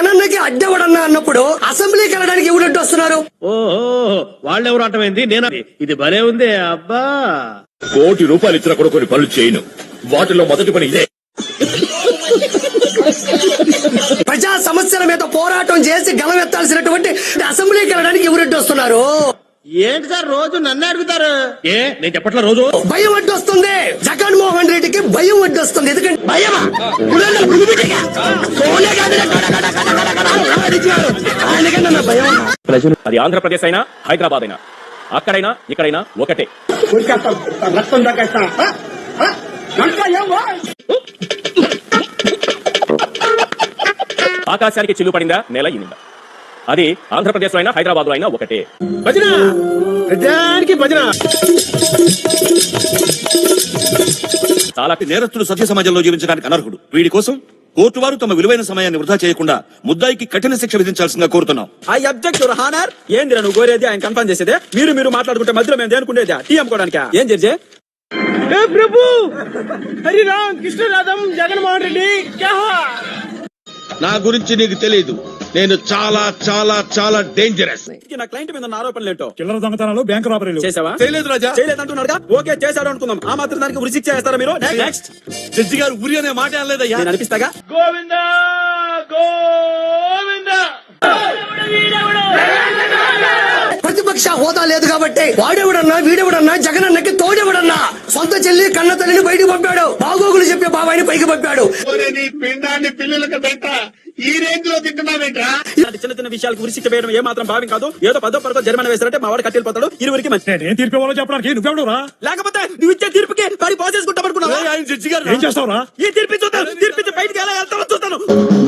అన్నప్పుడు అసెంబ్లీకి వెళ్ళడానికి ఎవరు వస్తున్నారు? ఓహో వాళ్ళెవరు అంటమైంది నేను? ఇది భలే ఉంది అబ్బా. కోటి రూపాయలు ఇచ్చిన కూడా కొన్ని పనులు చేయను. వాటిలో మొదటి పని ఇదే. ప్రజా సమస్యల మీద పోరాటం చేసి గలమెత్తాల్సినటువంటి అసెంబ్లీకి వెళ్ళడానికి ఎవరు వస్తున్నారు? ఏంటి సార్ రోజు నన్ను అడుగుతారు? ఏ? నేను చెప్పట్లా రోజు? భయం అడ్డొస్తుంది జగన్మోహన్ రెడ్డికి భయం అడ్డొస్తుంది ఎందుకంటే భయమా? ప్రజలు అది ఆంధ్రప్రదేశ్ అయినా హైదరాబాద్ అయినా. అక్కడైనా ఇక్కడైనా ఒకటే. రక్తం దక్కేస్తా ఆకాశానికి చిల్లు పడిందా? నేల ఇనిందా? అది ఆంధ్రప్రదేశ్లో అయినా హైదరాబాద్లో అయినా ఒకటే. భజన! ప్రజానికి భజన! చాలా నేరస్తుడు సత్య సమాజంలో జీవించడానికి అనర్హుడు. వీడి కోసం కోర్టు వారు తమ విలువైన సమయాన్ని వృధా చేయకుండా ముద్దాయికి కఠిన శిక్ష విధించాల్సిందిగా కోరుతున్నాం. ఐ అబ్జెక్ట్ యువర్ హానర్ ఏందిరా నువ్వు కోరేది ఆయన కన్ఫర్మ్ చేసేదే? మీరు మీరు మాట్లాడుకుంటే మధ్యలో మేము దేనుకునేది టీ అమ్ముకోవడానికి? ఏం ప్రభు! హరి రామ్ కృష్ణరాధం జగన్మోహన్ రెడ్డి నా గురించి నీకు తెలియదు నేను చాలా చాలా చాలా డేంజరస్ నా క్లయింట్ మీద ఆరోపణలు ఏంటో? చిల్లర దొంగతనాలు బ్యాంక్ రాబరీలు చేసావా చేయలేదు రాజా. చేయలేదంటున్నారుగా ఓకే చేశాడు అనుకుందాం. ఆ మాత్రం దానికి ఉరి శిక్ష చేస్తారా మీరు? నెక్స్ట్ జడ్జి గారు ఉరి అనే మాట అనలేదయ్యా. నేను అనిపిస్తాగా? గోవింద గోవింద. ప్రతిపక్ష హోదా లేదు కాబట్టి వాడెవడన్నా వీడెవడన్నా జగనన్నకి తోడెవడన్నా సొంత చెల్లి కన్న తల్లిని బయటికి పంపాడు. బాగోగులు చెప్పే బాబాయిని పైకి పంపాడు. నీ పిండాన్ని పిల్లలకు పెట్ట. ఈ రేంజ్లో తింటున్నావేంట్రా చిన్న చిన్న విషయాలకు ఉరి శిక్ష వేయడం ఏ మాత్రం భావ్యం కాదు. ఏదో పదో పరకో జరిమానా వేస్తారంటే మా వాడు కట్టెళ్ళిపోతాడు ఇరువురికి మంచి. నేనేం తీర్పు ఇవ్వాలో చెప్పడానికి నువ్వెవడురా లేకపోతే నువ్వు ఇచ్చే తీర్పుకి వాడి పోసేసుకుంటాం అనుకున్నావా ఆయన జడ్జి గారు ఏం చేస్తావురా? ఈ తీర్పి చూద్దాం తీర్పించి బయటికి ఎలా